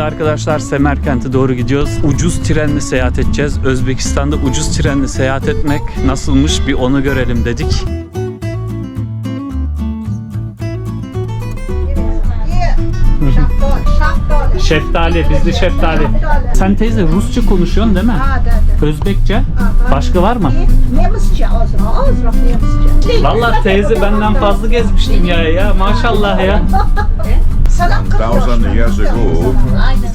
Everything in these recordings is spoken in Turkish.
Şimdi arkadaşlar Semerkent'e doğru gidiyoruz. Ucuz trenle seyahat edeceğiz. Özbekistan'da ucuz trenle seyahat etmek nasılmış bir onu görelim dedik. Şeftali, bizde şeftali. Sen teyze Rusça konuşuyorsun değil mi? Özbekçe. Başka var mı? Vallahi teyze benden fazla gezmiş dünyaya ya. Maşallah ya. Sana kırk thousand yaşında. years ago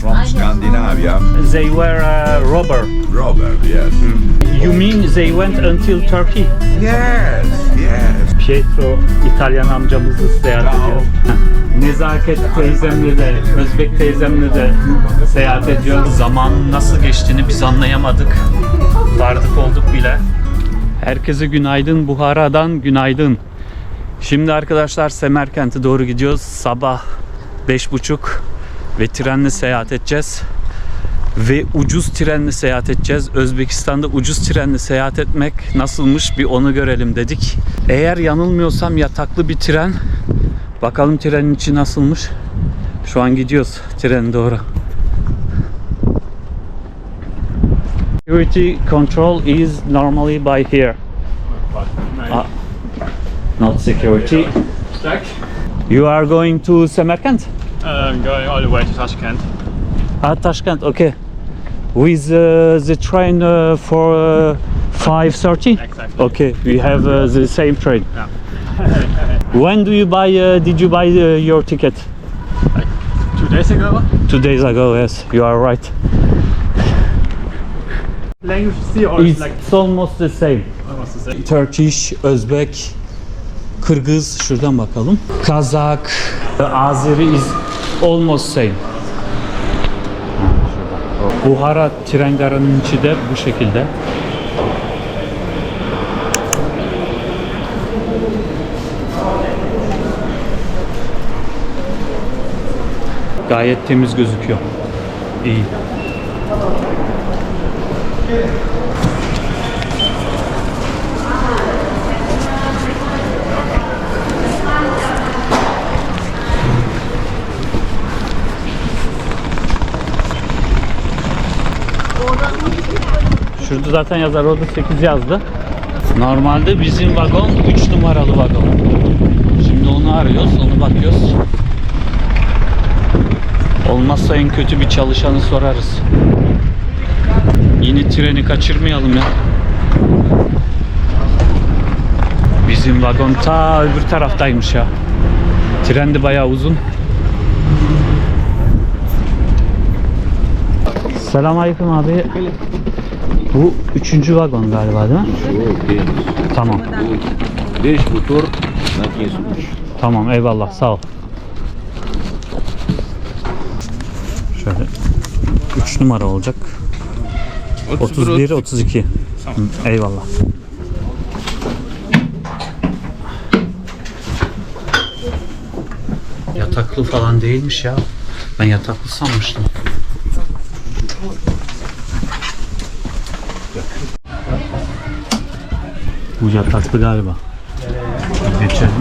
from Scandinavia. They were a robber. Robert, yes. You mean they went until Turkey? Yes, yes. Pietro İtalyan amcamızı seyahat ediyor. Nezaket teyzemle de, Özbek teyzemle de seyahat ediyor. Zaman nasıl geçtiğini biz anlayamadık. Vardık olduk bile. Herkese günaydın. Buhara'dan günaydın. Şimdi arkadaşlar Semerkent'e doğru gidiyoruz. Sabah beş buçuk ve trenle seyahat edeceğiz. Ve ucuz trenle seyahat edeceğiz. Özbekistan'da ucuz trenle seyahat etmek nasılmış bir onu görelim dedik. Eğer yanılmıyorsam yataklı bir tren. Bakalım trenin içi nasılmış. Şu an gidiyoruz trene doğru. Security control is normally by here. Ah, not security. You are going to Samarkand? Um, going all the way to Tashkent. Ah, Tashkent, okay. With uh, the train uh, for uh, 5.30? Exactly. Okay, we have uh, the same train. Yeah. When do you buy, uh, did you buy uh, your ticket? Two days ago. Two days ago, yes, you are right. Language see or It's, like it's almost the same. almost the same. Turkish, Özbek, Kırgız, şuradan bakalım. Kazak, Azeri is almost same. Buhara tren garının içi de bu şekilde. Gayet temiz gözüküyor. İyi. Zaten yazar orada 8 yazdı. Normalde bizim vagon 3 numaralı vagon. Şimdi onu arıyoruz, onu bakıyoruz. Olmazsa en kötü bir çalışanı sorarız. Yeni treni kaçırmayalım ya. Bizim vagon ta öbür taraftaymış ya. Tren de bayağı uzun. Selamünaleyküm abi. Bu üçüncü vagon galiba değil mi? Yok değil. Tamam. Bu beş motor nakliye sürmüş. Tamam eyvallah sağ ol. Şöyle 3 numara olacak. 31 32. Tamam. Hı, eyvallah. Yataklı falan değilmiş ya. Ben yataklı sanmıştım. Bu yataklı galiba. Geçelim.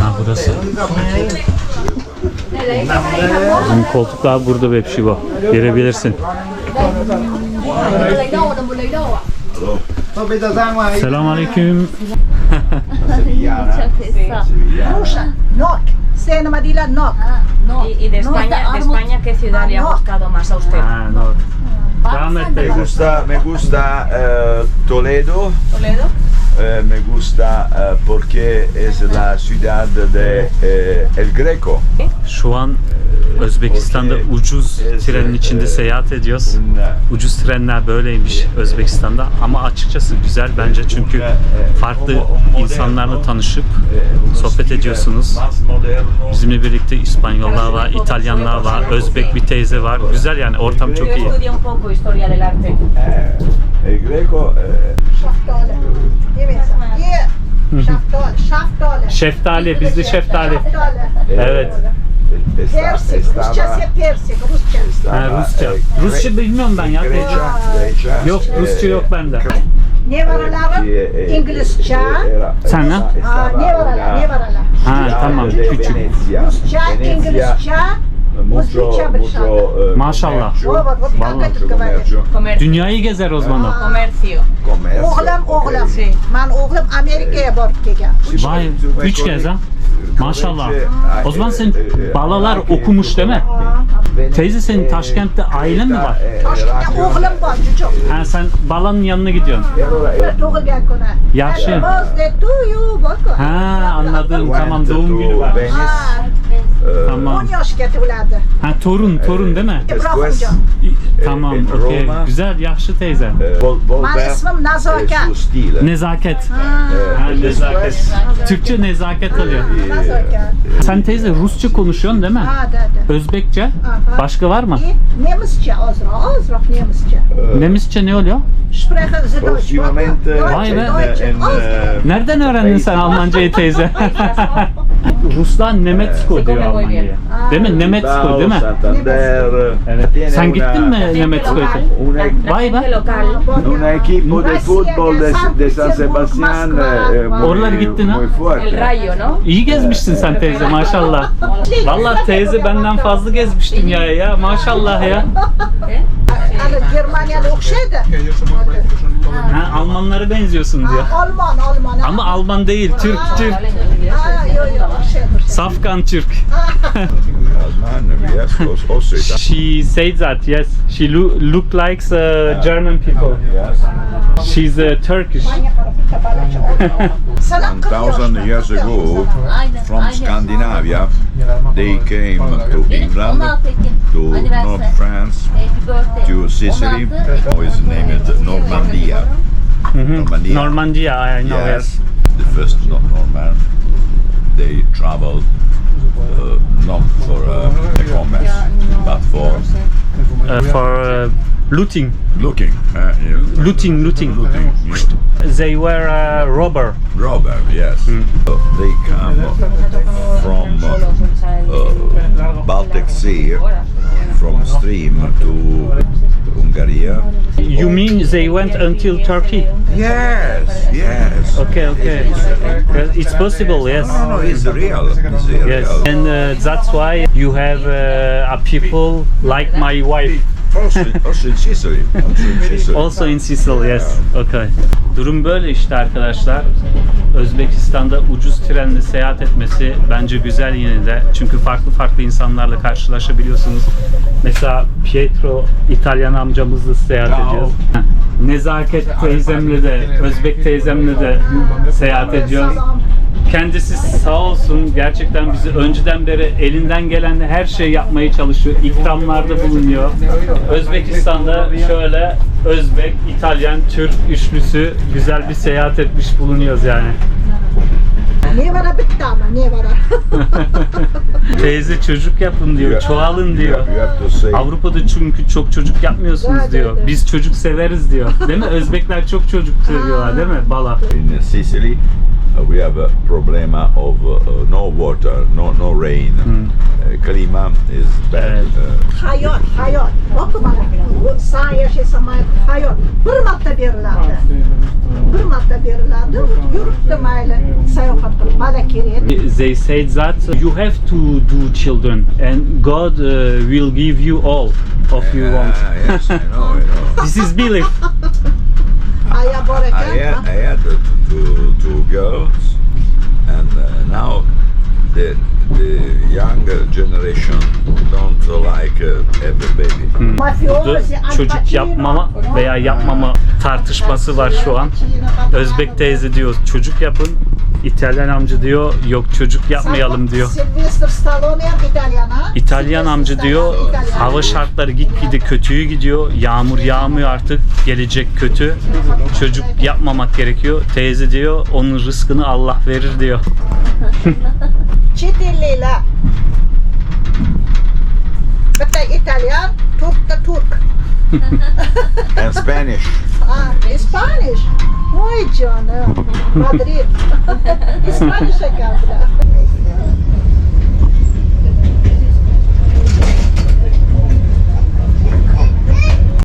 Ha burası. Bizim koltuklar burada Bepşi bu. Girebilirsin. lấy đồ, Sena Marila, no. ¿Y, de, España, de España qué ciudad le ha gustado más a usted? Ah, no. Me gusta, me gusta eh, Toledo. Toledo. Eh, me gusta eh, porque es la ciudad de El Greco. Şu Özbekistan'da ucuz trenin içinde seyahat ediyoruz. Ucuz trenler böyleymiş Özbekistan'da. Ama açıkçası güzel bence çünkü farklı insanlarla tanışıp sohbet ediyorsunuz. Bizimle birlikte İspanyollar var, İtalyanlar var, Özbek bir teyze var. Güzel yani ortam çok iyi. Şaftali, şaftali. Şeftali, bizde şeftali. Evet. Persik, Rusçası persik, Rusça. Ha, Rusça. eh, Rusça bilmiyorum ben ya teyze. Grecia, Grecia, Yok Rusça yok bende. Nevaralarım İngilizce. Sen ne? Ha, nevaralar, nevaralar. Ha tamam küçük. Rusça, İngilizce. Mucho, mucho, Maşallah. Vallahi. Dünyayı gezer o zaman o. Comercio. commercio, Oğlum, oğlum. Ben oğlum Amerika'ya barıp gelgen. Vay üç kez ha. Maşallah. O zaman senin balalar okumuş değil mi? Teyze senin Taşkent'te ailen mi var? Taşkent'te oğlum var çocuk. Ha sen balanın yanına gidiyorsun. Tug'ilgan kuni. Yaxshi. Happy birthday to you, bakın. Ha anladım tamam doğum günü var. Ha, Tamam. 10 yaşga to'ladi. Ha torun torun değil mi? İbrahimjon. Tamam in okey. Roma. Güzel yaşlı teyze. Vol- Voltaire Benim ismim Nazoka. e suo stile. Nezaket. Ha nezaket. Türkçe nezaket oluyor. Nazoka. Sen teyze Rusça konuşuyorsun değil mi? Ha, da, da. Özbekçe. Aha. Başka var mı? I Nemisçe ozroq, ozroq nemisçe. Nemisçe ne oluyor? Sprechen Sie Deutsch? Vay be. Deutsch, in, ozroq. eh, Nereden öğrendin sen Almancayı teyze? Ruslar Nemetsko diyor Almanya'ya. Değil mi? Nemetsko değil mi? Santander. Evet. Sen gittin mi Nemetsko'ya? Vay be. una equipo de fútbol de, San de San Moskva. eh, muy, Oralara gittin ha? muy fuerte. El rayo, ¿no? İyi gezmişsin sen teyze maşallah. Vallahi teyze benden fazla gezmiş dünyaya ya maşallah ya. Ana Germaniyaga o'xshaydi. Ha, Almanlara benziyorsun diyor. Ha, Olmon, Olmon. Ama Alman değil, Türk, Türk. Safkan Türk. Alman, yes, os- Austria. She said that, yes. She lo- look like uh, German people. Yes. She's uh, Turkish. Sana 40 thousand yoshda. years ago, from. Scandinavia, they came to England, to. North France, to Sicily. 16 Ekim. Now his name is Normandia. Normandia. Normandia, I know, yes. Yes, the first Norman. They travel uh, not for uh, commerce, but for Uh, for uh, looting, looking. Uh, you looting, looting. looting. you- They were a robber. Robber, yes. So they come from uh, uh, Baltic Sea, from stream to Hungary. You mean they went until Turkey? Yes, yes. Okay, okay. Uh, It's possible, yes. No, no, it's real. It's real. Yes, and uh, that's why you have uh, a people like my wife Also. Also in Sicily. also in Sicily, yes. Okay. Durum böyle işte arkadaşlar. Özbekistan'da ucuz trenle seyahat etmesi bence güzel yine de. Çünkü farklı farklı insanlarla karşılaşabiliyorsunuz. Mesela Pietro İtalyan amcamızla seyahat ediyoruz. Nezaket teyzemle de, Özbek teyzemle de seyahat ediyoruz. Kendisi sağ olsun gerçekten bizi önceden beri elinden gelen her şeyi yapmaya çalışıyor. İkramlarda bulunuyor. Özbekistan'da şöyle Özbek, İtalyan, Türk üçlüsü güzel bir seyahat etmiş bulunuyoruz yani. Nevara bitti ama nevara. Teyze çocuk yapın diyor, çoğalın diyor. Avrupa'da çünkü çok çocuk yapmıyorsunuz diyor. Biz çocuk severiz diyor. Değil mi? Özbekler çok çocuk seviyorlar değil mi? Bala. In Sicily, we have a problema of uh, no water, no no rain. Klima is bad. Uh, Hayot, hayot. Bakın bana. Bu sağ yaşasam hayot. Bir marta beriladi. Bir marta beriladi. Yuribdi mayli sayohat qilib. Bala. They said that you have to do children and God uh, will give you all of you want. yes, I know, I know. This is belief. Aya bor I had. I had uh, two, two girls, and uh, now the the younger generation don't like uh, a baby. Burada çocuk yapmama veya yapmama tartışması var şu an. Özbek teyze diyor çocuk yapın. İtalyan amca diyor yok çocuk yapmayalım diyor. İtalyan amca diyor hava şartları gitgide kötüye gidiyor. Yağmur yağmıyor artık. Gelecek kötü. Çocuk yapmamak gerekiyor. Teyze diyor onun rızkını Allah verir diyor. Elliklar. Bitta İtalyan, Turk Turk. and Spanish. Ah, Spanish. Oy canım. Madrid. Bular.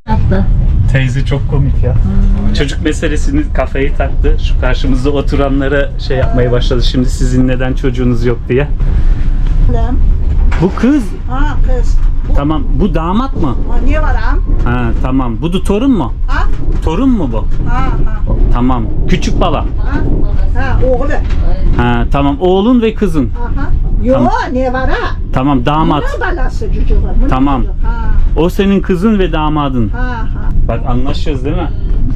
Tatlı. Teyze çok komik ya. Çocuk meselesini kafayı taktı. Şu karşımızda oturanlara şey yapmaya başladı. Şimdi sizin neden çocuğunuz yok diye. Bu kız. Ha kız. Tamam. Bu damat mı? Ha, niye var am? Ha tamam. Bu da torun mu? Ha? Torun mu bu? Ha ha. Tamam. Küçük bala. Ha, ha oğlu. Ha tamam. Oğlun ve kızın. Aha. Yo Tamam. ne var ha? Tamam damat. Ne balası çocuğu var? Tamam. Ha O senin kızın ve damadın. ha ha. Bak anlaşıyoruz değil mi?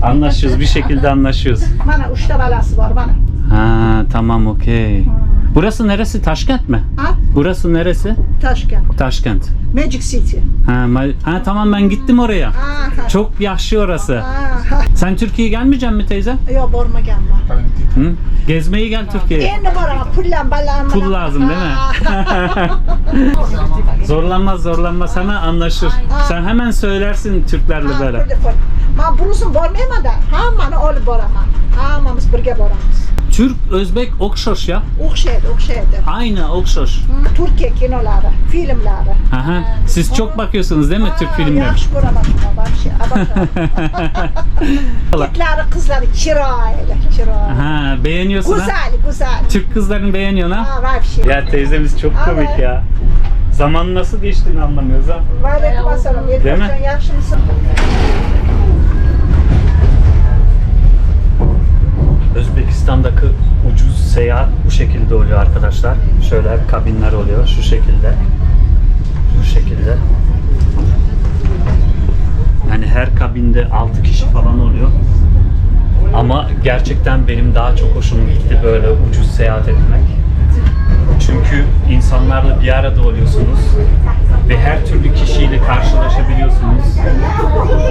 Anlaşıyoruz. Bir şekilde anlaşıyoruz. Bana üçte balası var bana. Ha tamam okey. Burası neresi? Taşkent mi? Ha? Burası neresi? Taşkent. Taşkent. Magic City. Ha, ma- ha tamam ben gittim oraya. Aha. Çok yaşlı orası. Aha. Sen Türkiye'ye gelmeyecek mi teyze? Yo borma gelme. Hı? Gezmeye gel Türkiye'ye. Endi borama pullan balan. Pul lazım değil mi? zorlanmaz zorlanmaz hemen anlaşır. Sen hemen söylersin Türklerle böyle. Ma burusun bormayma da. Hammani olib boraman. Hammamiz birga boramiz. Türk, Özbek okşoş ya. Okşaydı, okşaydı. Aynen okşoş. Türkiye kinoları, filmleri. Aha. Siz çok bakıyorsunuz değil mi Aa, Türk filmlerine? Yaxşı görəmədim baba, şey, İtləri, qızları kirayla, kirayla. Aha, beğeniyorsun güzel, ha? Güzel, güzel. Türk kızlarını beğeniyorsun ha? Aa, var bir şey. Ya teyzemiz çok Aa, komik ya. Zaman nasıl geçtiğini anlamıyoruz ha. Var, Değil mi? Yaxşı mısın? Özbekistan'daki ucuz seyahat bu şekilde oluyor arkadaşlar. Şöyle kabinler oluyor şu şekilde. Bu şekilde. Yani her kabinde 6 kişi falan oluyor. Ama gerçekten benim daha çok hoşuma gitti böyle ucuz seyahat etmek. Çünkü insanlarla bir arada oluyorsunuz ve her türlü kişiyle karşılaşabiliyorsunuz.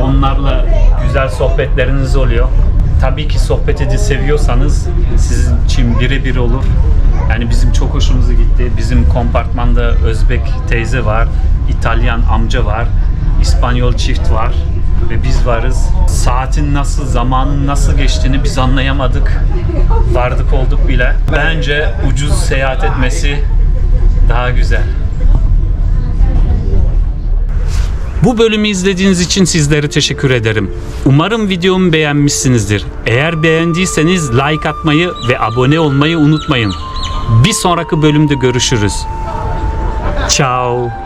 Onlarla güzel sohbetleriniz oluyor. Tabii ki sohbet seviyorsanız sizin için birebir olur. Yani bizim çok hoşumuza gitti. Bizim kompartmanda Özbek teyze var, İtalyan amca var, İspanyol çift var ve biz varız. Saatin nasıl, zamanın nasıl geçtiğini biz anlayamadık. Vardık olduk bile. Bence ucuz seyahat etmesi daha güzel. Bu bölümü izlediğiniz için sizlere teşekkür ederim. Umarım videomu beğenmişsinizdir. Eğer beğendiyseniz like atmayı ve abone olmayı unutmayın. Bir sonraki bölümde görüşürüz. Ciao.